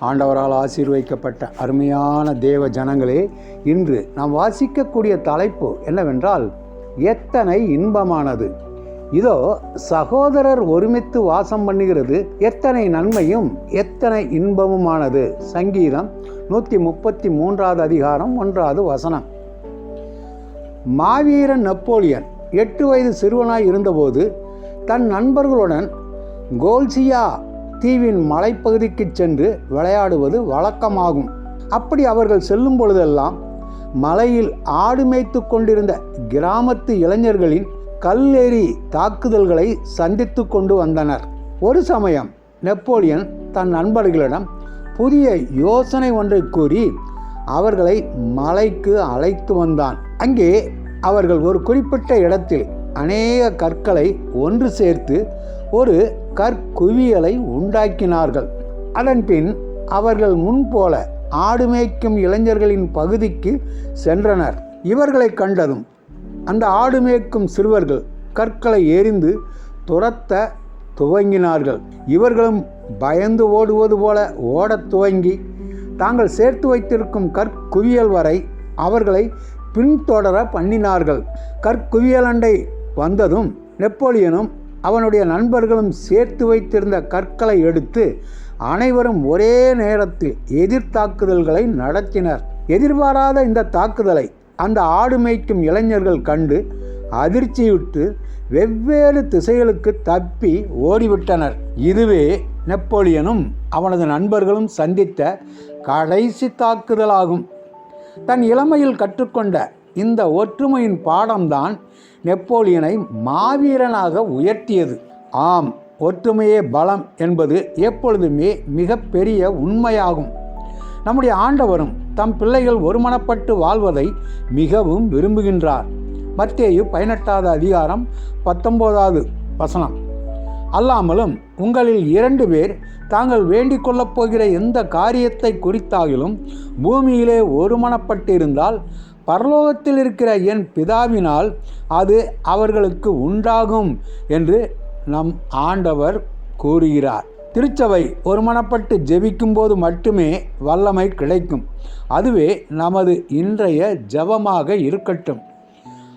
ஆண்டவரால் ஆசீர்வதிக்கப்பட்ட அருமையான தேவ ஜனங்களே இன்று நாம் வாசிக்கக்கூடிய தலைப்பு என்னவென்றால் எத்தனை இன்பமானது. இதோ சகோதரர் ஒருமித்து வாசம் பண்ணுகிறது எத்தனை நன்மையும் எத்தனை இன்பமுமானது. சங்கீதம் நூற்றி முப்பத்தி மூன்றாவது அதிகாரம் ஒன்றாவது வசனம். மாவீரன் நெப்போலியன் எட்டு வயது சிறுவனாய் இருந்தபோது தன் நண்பர்களுடன் கோல்சியா தீவின் மலைப்பகுதிக்கு சென்று விளையாடுவது வழக்கமாகும். அப்படி அவர்கள் செல்லும் பொழுதெல்லாம் மலையில் ஆடு மேய்த்து கொண்டிருந்த கிராமத்து இளைஞர்களின் கல்லெறி தாக்குதல்களை சந்தித்து கொண்டு வந்தனர். ஒரு சமயம் நெப்போலியன் தன் நண்பர்களிடம் புதிய யோசனை ஒன்றை கூறி அவர்களை மலைக்கு அழைத்து வந்தான். அங்கே அவர்கள் ஒரு குறிப்பிட்ட இடத்தில் அநேக கற்களை ஒன்று சேர்த்து ஒரு கற்குவியலை உண்டாக்கினார்கள். அதன்பின் அவர்கள் முன்போல ஆடு மேய்க்கும் இளைஞர்களின் பகுதிக்கு சென்றனர். இவர்களை கண்டதும் அந்த ஆடு மேய்க்கும் சிறுவர்கள் கற்களை எறிந்து துரத்த துவங்கினார்கள். இவர்களும் பயந்து ஓடுவது போல ஓடத் துவங்கி தாங்கள் சேர்த்து வைத்திருக்கும் கற்குவியல் வரை அவர்களை பின்தொடர பண்ணினார்கள். கற்குவியலண்டை வந்ததும் நெப்போலியனும் அவனுடைய நண்பர்களும் சேர்த்து வைத்திருந்த கற்களை எடுத்து அனைவரும் ஒரே நேரத்தில் எதிர்த்தாக்குதல்களை நடத்தினர். எதிர்பாராத இந்த தாக்குதலை அந்த ஆடு மேய்க்கும் இளைஞர்கள் கண்டு அதிர்ச்சியுற்று வெவ்வேறு திசைகளுக்கு தப்பி ஓடிவிட்டனர். இதுவே நெப்போலியனும் அவனது நண்பர்களும் சந்தித்த கடைசி தாக்குதலாகும். தன் இளமையில் கற்றுக்கொண்ட இந்த ஒற்றுமையின் பாடம்தான் நெப்போலியனை மாவீரனாக உயர்த்தியது. ஆம் ஒற்றுமையே பலம் என்பது எப்பொழுதுமே மிகப்பெரிய உண்மையாகும். நம்முடைய ஆண்டவரும் தம் பிள்ளைகள் ஒருமனப்பட்டு வாழ்வதை மிகவும் விரும்புகின்றார். மத்தேயு பதினெட்டாவது அதிகாரம் பத்தொம்போதாவது வசனம். அல்லாமலும் உங்களில் இரண்டு பேர் தாங்கள் வேண்டிக் கொள்ளப் போகிற எந்த காரியத்தை குறித்தாகிலும் பூமியிலே ஒருமனப்பட்டிருந்தால் பரலோகத்தில் இருக்கிற என் பிதாவினால் அது அவர்களுக்கு உண்டாகும் என்று நம் ஆண்டவர் கூறுகிறார். திருச்சபை ஒருமனப்பட்டு ஜெபிக்கும்போது மட்டுமே வல்லமை கிடைக்கும். அதுவே நமது இன்றைய ஜபமாக இருக்கட்டும்.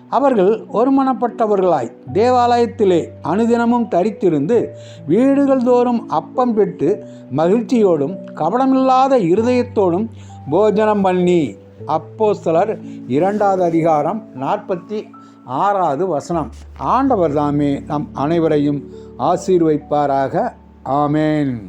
அவர்கள் ஒருமனப்பட்டவர்களாய் தேவாலயத்திலே அனுதினமும் தரித்திருந்து வீடுகள் தோறும் அப்பம் பெற்று மகிழ்ச்சியோடும் கபடமில்லாத இருதயத்தோடும் போஜனம் பண்ணி அப்போஸ்தலர் இரண்டாவது அதிகாரம் நாற்பத்தி ஆறாவது வசனம். ஆண்டவர் தாமே நம் அனைவரையும் ஆசீர்வைப்பாராக. ஆமேன்.